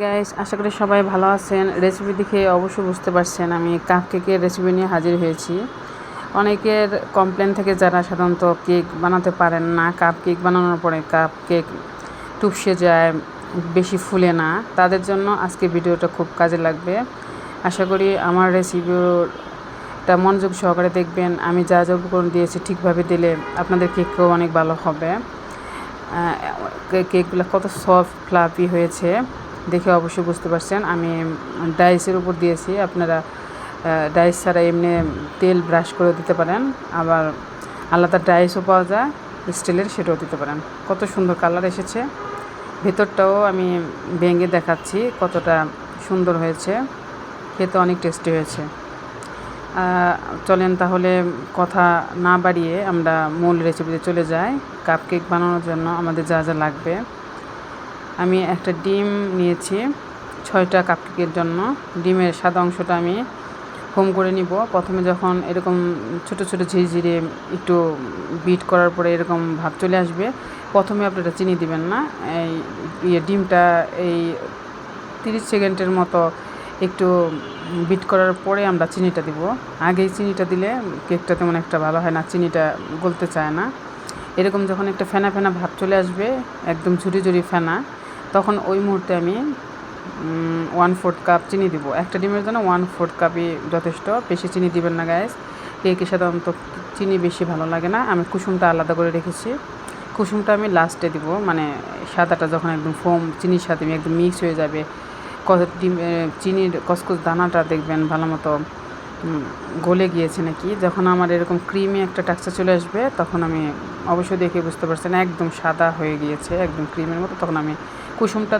Guys আশা করি সবাই ভালো আছেন। রেসিপি দেখে অবশ্যই বুঝতে পারছেন আমি কাপ কেকের রেসিপি নিয়ে হাজির হয়েছি। অনেকের কমপ্লেন থেকে যারা সাধারণত কেক বানাতে পারেন না। কাপ কেক বানানোর পরে কাপ কেক টুপসে যায়, বেশি ফুলে না। তাদের জন্য আজকে ভিডিওটা খুব কাজে লাগবে। আশা করি আমার রেসিপিটা মনোযোগ সহকারে দেখবেন। আমি যা যা উপকরণ দিয়েছি ঠিকভাবে দিলে আপনাদের কেকও অনেক ভালো হবে। কেকগুলো কত সফট ফ্লাফি হয়েছে। দেখে অবশ্যই বুঝতে পারছেন। আমি ডাইসের উপর দিয়েছি। আপনারা ডাইস ছাড়া এমনি তেল ব্রাশ করে দিতে পারেন। আবার আলাদা ডাইসও পাওয়া যায়, স্টিলের সেটাও দিতে পারেন। কত সুন্দর কালার এসেছে। ভেতরটাও আমি ভেঙে দেখাচ্ছি কতটা সুন্দর হয়েছে। খেতে অনেক টেস্টি হয়েছে। চলেন তাহলে কথা না বাড়িয়ে আমরা মূল রেসিপিতে চলে যাই। কাপ কেক বানানোর জন্য আমাদের যা যা লাগবে। আমি একটা ডিম নিয়েছি ছয়টা কাপকেকের জন্য। ডিমের সাদা অংশটা আমি হোম করে নিব। প্রথমে যখন এরকম ছোট ছোট ঝিরঝিরে একটু বিট করার পরে এরকম ভাব চলে আসবে, প্রথমে আপনারা চিনি দিবেন না। এই ইয়ে ডিমটা এই তিরিশ সেকেন্ডের মতো একটু বিট করার পরে আমরা চিনিটা দিব। আগেই চিনিটা দিলে কেকটা তেমন একটা ভালো হয় না, চিনিটা গলতে চায় না। এরকম যখন একটা ফেনা ফেনা ভাব চলে আসবে, একদম ঝুরি ঝুরি ফেনা তখন ওই মুহূর্তে আমি ওয়ান ফোর্থ কাপ চিনি দিব। একটা ডিমের জন্য ওয়ান ফোর্থ কাপই যথেষ্ট। বেশি চিনি দিবেন না গ্যাস কেকে সাধারণত চিনি বেশি ভালো লাগে না। আমি কুসুমটা আলাদা করে রেখেছি। কুসুমটা আমি লাস্টে দিব। মানে সাদাটা যখন একদম ফোম চিনির সাথে একদম মিক্স হয়ে যাবে। ডিম চিনির কসকস দানাটা দেখবেন ভালো মতো গলে গিয়েছে নাকি? যখন আমার এরকম ক্রিমি একটা টাক্সচার চলে আসবে, তখন আমি অবশ্যই দেখে বুঝতে পারছেন একদম সাদা হয়ে গিয়েছে, একদম ক্রিমের মতো। তখন আমি কুসুমটা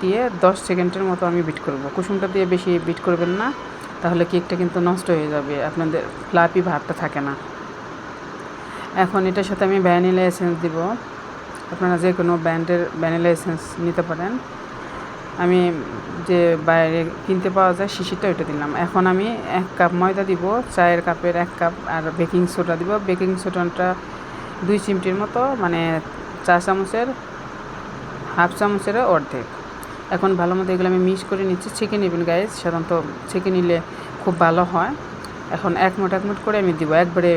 দিয়ে দশ সেকেন্ডের মতো আমি বিট করব। কুসুমটা দিয়ে বেশি বিট করবেন না, তাহলে কেকটা কিন্তু নষ্ট হয়ে যাবে, আপনাদের ফ্লাপি ভাবটা থাকে না। এখন এটার সাথে আমি ভ্যানিলা এসেন্স দিব। আপনারা যে কোনো ব্র্যান্ডের ভ্যানিলা এসেন্স নিতে পারেন। আমি যে বাইরে কিনতে পাওয়া যায় শিশিরটা ওইটা দিলাম। এখন আমি এক কাপ ময়দা দিব, চায়ের কাপের এক কাপ আর বেকিং সোডা দিব। বেকিং সোডাটা দুই চিমটির মতো মানে চা চামচের, হাফ চামচের অর্ধেক। এখন ভালো মতো এগুলো আমি মিক্স করে নিচ্ছি। ছেঁকে নেবেন গাইজ সাধারণত ছেঁকে নিলে খুব ভালো হয়। এখন এক মুঠ এক মুঠ করে আমি দিব। একবারে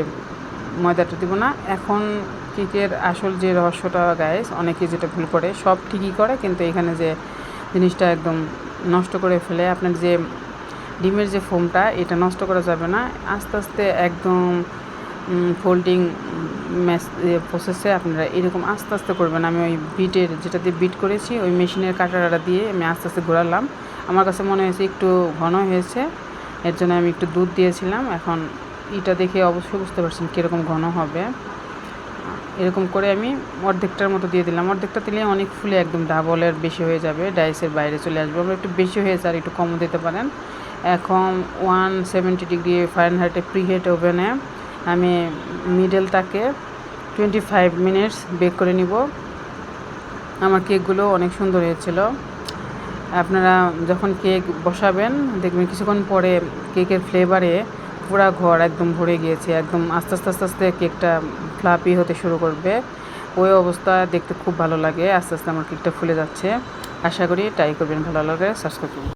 ময়দাটা দিব না। এখন কেকের আসল যে রহস্যটা গাইজ অনেকে যেটা ভুল করে, সব ঠিকই করে, কিন্তু এখানে যে জিনিসটা একদম নষ্ট করে ফেলে। আপনার যে ডিমের যে ফোমটা, এটা নষ্ট করা যাবে না। আস্তে আস্তে একদম ফোল্ডিং ম্যাস প্রসেসে আপনারা এরকম আস্তে আস্তে করবেন। আমি ওই বিটের যেটা দিয়ে বিট করেছি, ওই মেশিনের কাটাটা দিয়ে আমি আস্তে আস্তে ঘোরালাম। আমার কাছে মনে হয়েছে একটু ঘন হয়েছে, এর জন্য আমি একটু দুধ দিয়েছিলাম। এখন এটা দেখে অবশ্যই বুঝতে পারছেন কীরকম ঘন হবে। এরকম করে আমি অর্ধেকটার মতো দিয়ে দিলাম। অর্ধেকটা দিলে অনেক ফুলে একদম ডাবলের বেশি হয়ে যাবে ডাইসের বাইরে চলে আসবে। আমরা একটু বেশি হয়েছে আর একটু কমও দিতে পারেন। এখন ওয়ান সেভেন্টি ডিগ্রি ফারেনহাইটে প্রিহেট ওভেনে আমি মিডলটাকে টোয়েন্টি ফাইভ মিনিটস বেক করে নিব। আমার কেকগুলো অনেক সুন্দর হয়েছিল। আপনারা যখন কেক বসাবেন, দেখবেন কিছুক্ষণ পরে কেকের ফ্লেভারে পুরা ঘর একদম ভরে গিয়েছে, একদম আস্তে আস্তে আস্তে আস্তে কেকটা ফ্লাপি হতে শুরু করবে। ওই অবস্থা দেখতে খুব ভালো লাগে, আস্তে আস্তে আমার কেকটা ফুলে যাচ্ছে। আশা করি ট্রাই করবেন, ভালো লাগে সাবস্ক্রাইব করুন